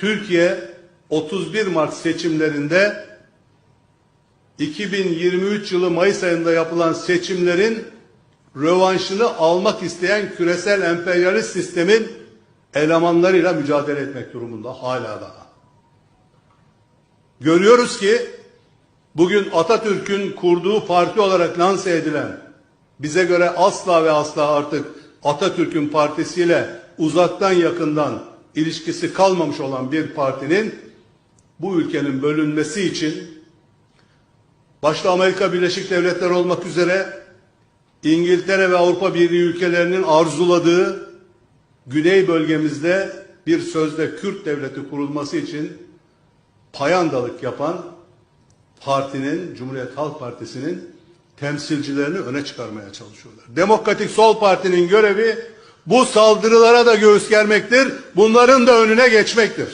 Türkiye 31 Mart seçimlerinde 2023 yılı Mayıs ayında yapılan seçimlerin rövanşını almak isteyen küresel emperyalist sistemin elemanlarıyla mücadele etmek durumunda hala daha. Görüyoruz ki bugün Atatürk'ün kurduğu parti olarak lanse edilen bize göre asla ve asla artık Atatürk'ün partisiyle uzaktan yakından ilişkisi kalmamış olan bir partinin bu ülkenin bölünmesi için başta Amerika Birleşik Devletleri olmak üzere İngiltere ve Avrupa Birliği ülkelerinin arzuladığı güney bölgemizde bir sözde Kürt devleti kurulması için payandalık yapan partinin, Cumhuriyet Halk Partisi'nin temsilcilerini öne çıkarmaya çalışıyorlar. Demokratik Sol Parti'nin görevi bu saldırılara da göğüs germektir, bunların da önüne geçmektir.